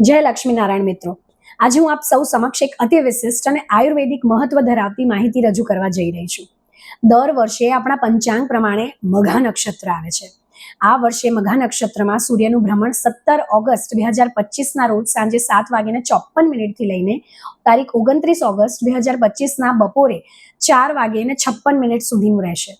જય લક્ષ્મીનારાયણ મિત્રો. આજે હું આપ સૌ સમક્ષ એક અતિ વિશિષ્ટ અને આયુર્વેદિક મહત્વ ધરાવતી માહિતી રજૂ કરવા જઈ રહી છું. દર વર્ષે આપણા પંચાંગ પ્રમાણે મઘા નક્ષત્ર આવે છે. આ વર્ષે મઘા નક્ષત્રમાં સૂર્યનું ભ્રમણ સત્તર ઓગસ્ટ બે હજાર પચીસના રોજ સાંજે સાત વાગીને ચોપન મિનિટથી લઈને તારીખ ઓગણત્રીસ ઓગસ્ટ બે હજાર પચીસના બપોરે ચાર વાગીને છપ્પન મિનિટ સુધીનું રહેશે.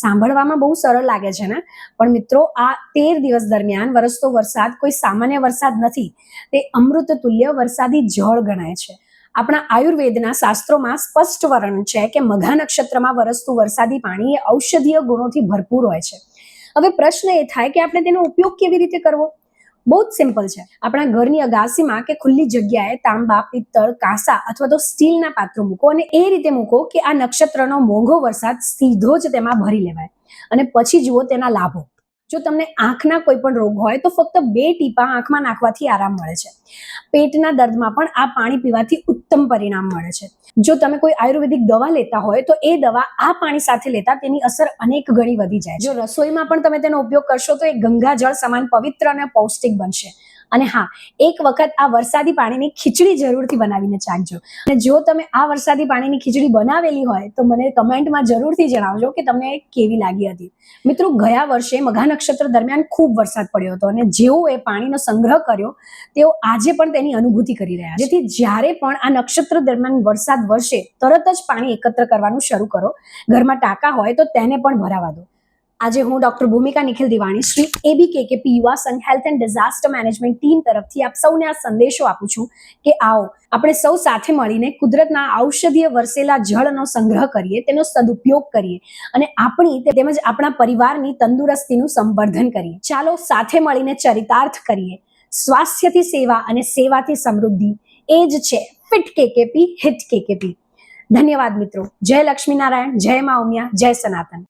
સાંભળવામાં બહુ સરળ લાગે છે ને? પણ મિત્રો, આ તેર દિવસ દરમિયાન વરસતો વરસાદ કોઈ સામાન્ય વરસાદ નથી. તે અમૃત તુલ્ય વરસાદી જળ ગણાય છે. આપણા આયુર્વેદના શાસ્ત્રોમાં સ્પષ્ટ વર્ણન છે કે મઘા નક્ષત્રમાં વરસતું વરસાદી પાણી એ ઔષધીય ગુણોથી ભરપૂર હોય છે. હવે પ્રશ્ન એ થાય કે આપણે તેનો ઉપયોગ કેવી રીતે કરવો? બહુ જ સિમ્પલ છે. આપણા ઘરની અગાસીમાં કે ખુલ્લી જગ્યાએ તાંબા, પિત્તળ, કાંસા અથવા તો સ્ટીલના પાત્રો મૂકો અને એ રીતે મૂકો કે આ નક્ષત્રનો મોંઘો વરસાદ સીધો જ તેમાં ભરી લેવાય. અને પછી જુઓ તેના લાભો. જો તમને આંખના કોઈ પણ રોગ હોય તો ફક્ત બે ટીપા આંખમાં નાખવાથી આરામ મળે છે. પેટના દર્દમાં પણ આ પાણી પીવાથી ઉત્તમ પરિણામ મળે છે. જો તમે કોઈ આયુર્વેદિક દવા લેતા હોય તો એ દવા આ પાણી સાથે લેતા તેની અસર અનેક ગણી વધી જાય જો રસોઈમાં પણ તમે તેનો ઉપયોગ કરશો તો એ ગંગાજળ સમાન પવિત્ર અને પૌષ્ટિક બનશે. અને હા, એક વખત આ વરસાદી પાણીની ખીચડી જરૂરથી બનાવીને ચાખજો. અને જો તમે આ વરસાદી પાણીની ખીચડી બનાવેલી હોય, તો મને કમેન્ટમાં જરૂરથી જણાવજો કે તમને કેવી લાગી હતી. મિત્રો, ગયા વર્ષે મઘા નક્ષત્ર દરમિયાન ખૂબ વરસાદ પડ્યો હતો અને જેઓ એ પાણીનો સંગ્રહ કર્યો, તેઓ આજે પણ તેની અનુભૂતિ કરી રહ્યા જેથી જ્યારે પણ આ નક્ષત્ર દરમિયાન વરસાદ વરસે, તરત જ પાણી એકત્ર કરવાનું શરૂ કરો. ઘરમાં ટાંકા હોય તો તેને પણ ભરાવા દો. આજે હું ડોક્ટર ભૂમિકા નિખિલ દિવાણી શ્રી એબી કે કે પી યુવા સંઘ health and disaster management team તરફથી આપ સૌને આ સંદેશો આપું છું કે આવો, આપણે સૌ સાથે મળીને કુદરતના ઔષધીય વરસેલા જળનો સંગ્રહ કરીએ, તેનો સદુપયોગ કરીએ અને આપણી તેમજ આપણા પરિવારની તંદુરસ્તીનું સંવર્ધન કરીએ. ચાલો સાથે મળીને ચરિતાર્થ કરીએ. સ્વાસ્થ્યથી સેવા અને સેવાથી સમૃદ્ધિ, એ જ છે ફિટ કેકેપી હિટ કેકેપી ધન્યવાદ મિત્રો. જય લક્ષ્મીનારાયણ, જય મા ઉમિયા, જય સનાતન.